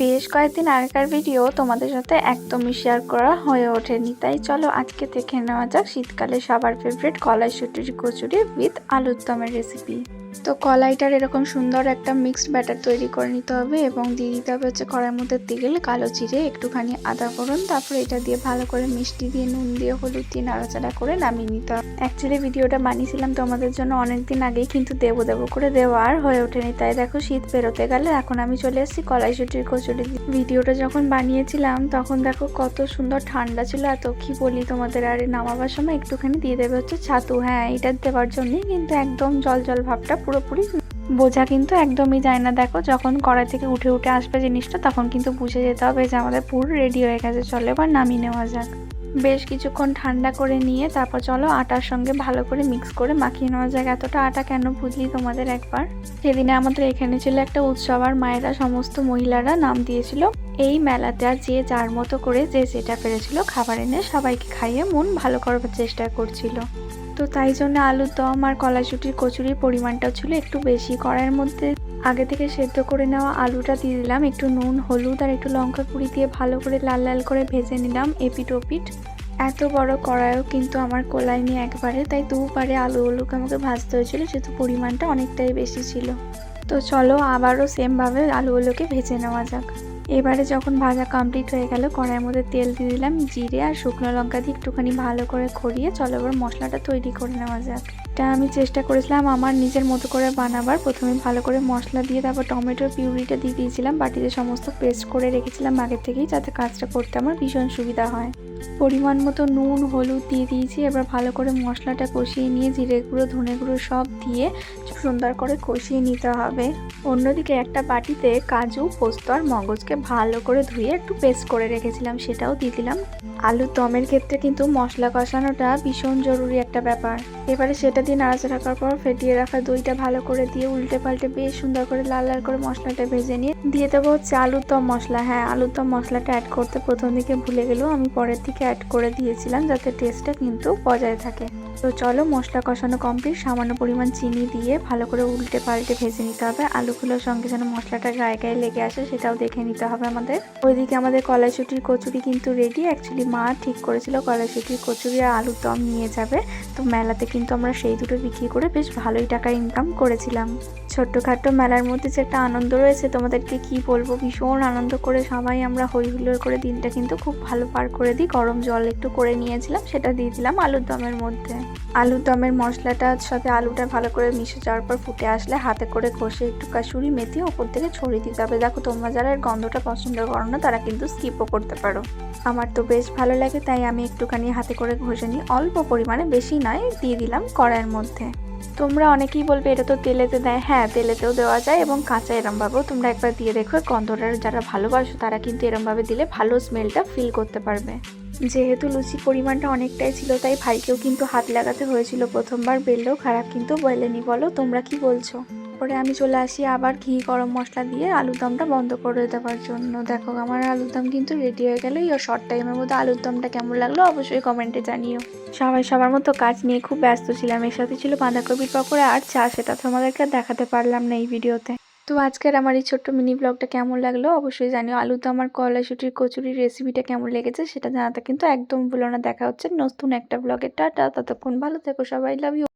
বেশ কয়েকদিন আগেকার ভিডিও তোমাদের সাথে একদমই শেয়ার করা হয়ে ওঠেনি। তাই চলো আজকে দেখে নেওয়া যাক শীতকালে সবার ফেভারিট কলাইশুটির কচুরি উইথ আলুর দমের রেসিপি তো কলাইটার এরকম সুন্দর একটা মিক্সড ব্যাটার তৈরি করে নিতে হবে এবং দিয়ে দিতে হবে হচ্ছে কড়াইয়ের মধ্যে তেল, কালো জিরে, একটুখানি আদা ফোড়ন, তারপরে এটা দিয়ে ভালো করে মিষ্টি দিয়ে নুন দিয়ে হলুদ দিয়ে নাড়াচাড়া করে নামিয়ে নিতে হবে। অ্যাকচুয়ালি ভিডিওটা বানিয়েছিলাম তোমাদের জন্য অনেকদিন আগেই, কিন্তু দেবো দেবো করে দেওয়া আর হয়ে ওঠেনি। তাই দেখো শীত বেরোতে গেলে, এখন আমি চলে এসেছি কলাইশুটির কচুরি। ভিডিওটা যখন বানিয়েছিলাম, তখন দেখো কত সুন্দর ঠান্ডা ছিল, এত কি বলি তোমাদের, আর নামাবার সময় একটুখানি দিয়ে দেবে হচ্ছে ছাতু। হ্যাঁ এটা দেওয়ার জন্যই, কিন্তু একদম জল জল ভাবটা পুরোপুরি। বোঝা কিন্তু একদমই যায় না। দেখো, যখন কড়াই থেকে উঠে উঠে আসবে জিনিসটা, তখন কিন্তু বুঝে যেতে হবে যে আমাদের পুরো রেডি হয়ে গেছে। চলো এবার নামিয়ে নেওয়া যাক। বেশ কিছুক্ষণ ঠান্ডা করে নিয়ে তারপর চলো আটার সঙ্গে ভালো করে মিক্স করে মাখিয়ে নেওয়া যাক। এতটা আটা কেন বুঝলি তোমাদের একবার? সেদিনে আমাদের এখানে ছিল একটা উৎসব আর মায়েরা সমস্ত মহিলারা নাম দিয়েছিল এই মেলাতে। আর যে যার মতো করে যে যেটা পেরেছিল খাবার এনে সবাইকে খাইয়ে মন ভালো করবার চেষ্টা করছিল। তো তাই জন্য আলুর দম আর কলাচুটির কচুরির পরিমাণটাও ছিল একটু বেশি। কড়াইয়ের মধ্যে আগে থেকে সেদ্ধ করে নেওয়া আলুটা দিয়ে দিলাম। একটু নুন, হলুদ আর একটু লঙ্কা কুড়ি দিয়ে ভালো করে লাল লাল করে ভেজে নিলাম এপিট ওপিট এত বড় কড়াইও কিন্তু আমার কোলাই নিয়ে একবারে, তাই দুবারে আলু আলুগুলোকে আমাকে ভাজতে হয়েছিল, যেহেতু পরিমাণটা অনেকটাই বেশি ছিল। তো চলো আবারও সেমভাবে আলু আলুগুলোকে ভেজে নেওয়া যাক। এবারে যখন ভাজা কমপ্লিট হয়ে গেল, কড়াইয়ের মধ্যে তেল দিয়ে দিলাম, জিরে আর শুকনো লঙ্কা দিয়ে একটুখানি ভালো করে খড়িয়ে চলো এবার মশলাটা তৈরি করে নেওয়া যাক। এটা আমি চেষ্টা করেছিলাম আমার নিজের মতো করে বানাবার। প্রথমে ভালো করে মশলা দিয়ে তারপর টমেটোর পিউরিটা দিয়ে দিয়েছিলাম। বাটিতে সমস্ত পেস্ট করে রেখেছিলাম আগের থেকেই যাতে কাজটা করতে আমার ভীষণ সুবিধা হয়। পরিমাণ মতো নুন, হলুদ দিয়ে দিয়েছি। এবার ভালো করে মশলাটা কষিয়ে নিয়ে জিরে গুঁড়ো, ধনে গুঁড়ো সব দিয়ে সুন্দর করে কষিয়ে নিতে হবে। অন্যদিকে একটা বাটিতে কাজু, পোস্ত আর মগজকে ভালো করে ধুয়ে একটু পেস্ট করে রেখেছিলাম, সেটাও দিয়ে দিলাম। আলুর দমের ক্ষেত্রে কিন্তু মশলা কষানোটা ভীষণ জরুরি একটা ব্যাপার। এবারে সেটা দিয়ে নাড়াচাড়া রাখার পর ফেটিয়ে রাখা দইটা ভালো করে দিয়ে উল্টে পাল্টে বেশ সুন্দর করে লাল লাল করে মশলাটা ভেজে নিয়ে দিয়ে দেবো হচ্ছে আলুর দম মশলা। হ্যাঁ আলুর দম মশলাটা অ্যাড করতে প্রথম দিকে ভুলে গেলেও আমি পরের দিকে অ্যাড করে দিয়েছিলাম যাতে টেস্টটা কিন্তু বজায় থাকে। তো চলো মশলা কষানো কমপ্লিট সামান্য পরিমাণ চিনি দিয়ে ভালো করে উল্টে পাল্টে ভেজে নিতে হবে। আলুগুলোর সঙ্গে যেন মশলাটা গায়ে গায়ে লেগে আসে সেটাও দেখে নিতে হবে আমাদের। ওইদিকে আমাদের কলাইশুটির কচুরি কিন্তু রেডি অ্যাকচুয়ালি মা ঠিক করেছিল কলাইশুটির কচুরি আর আলুর দম নিয়ে যাবে। তো মেলাতে কিন্তু আমরা সেই দুটো বিক্রি করে বেশ ভালোই টাকা ইনকাম করেছিলাম। ছোট্টখাট্ট মেলার মধ্যে যে একটা আনন্দ রয়েছে, তোমাদেরকে কি বলব? ভীষণ আনন্দ করে সবাই আমরা হই হুল্লোড় করে দিনটা কিন্তু খুব ভালো পার করে দিই। গরম জল একটু করে নিয়েছিলাম, সেটা দিয়ে দিলাম আলুর দমের মধ্যে। আলুর দমের মশলাটার সাথে আলুটা ভালো করে মিশে যাওয়ার পর ফুটে আসলে হাতে করে ঘষে একটু কাসুরি মেথি ওপর থেকে ছড়িয়ে দিতে হবে। দেখো, তোমরা যারা এর গন্ধটা পছন্দ করো না, তারা কিন্তু স্কিপও করতে পারো। আমার তো বেশ ভালো লাগে, তাই আমি একটুখানি হাতে করে ঘষে নিই। অল্প পরিমাণে, বেশি নয়, দিয়ে দিলাম কড়াইয়ের মধ্যে। তোমরা অনেকেই বলবে, এটা তো তেলেতে দেয়। হ্যাঁ তেলেতেও দেওয়া যায় এবং কাঁচা এরমভাবেও। তোমরা একবার দিয়ে দেখো গন্ধটা যারা ভালোবাসো, তারা কিন্তু এরমভাবে দিলে ভালো স্মেলটা ফিল করতে পারবে। যেহেতু লুচি পরিমাণটা অনেকটাই ছিল, তাই ভাইকেও কিন্তু হাত লাগাতে হয়েছিল প্রথমবার। বেললেও খারাপ কিন্তু বলেনি। বলো, তোমরা কি বলছো? পরে আমি চলে আসি আবার ঘি, গরম মশলা দিয়ে আলুর দমটা বন্ধ করে দেওয়ার জন্য। দেখো, আমার আলুর দম কিন্তু রেডি হয়ে গেল। এই শর্ট টাইমের মধ্যে আলুর দমটা কেমন লাগল অবশ্যই কমেন্টে জানিও। সবাই সবার মতো কাজ নিয়ে খুব ব্যস্ত ছিলাম। এর সাথে ছিল বাঁধাকপির পকোড়া আর চা, সেটা তোমাদেরকে আর দেখাতে পারলাম না এই ভিডিওতে। তো আজকের আমার এই ছোট্ট মিনি ব্লগটা কেমন লাগল অবশ্যই জানিও। আলু তো আমার কলাইশুটির কচুরির রেসিপিটা কেমন লেগেছে সেটা জানাতে কিন্তু একদম ভুলো না। দেখা হচ্ছে নতুন একটা ব্লগের টাটা, ততক্ষণ ভালো থেকো সবাই। Love you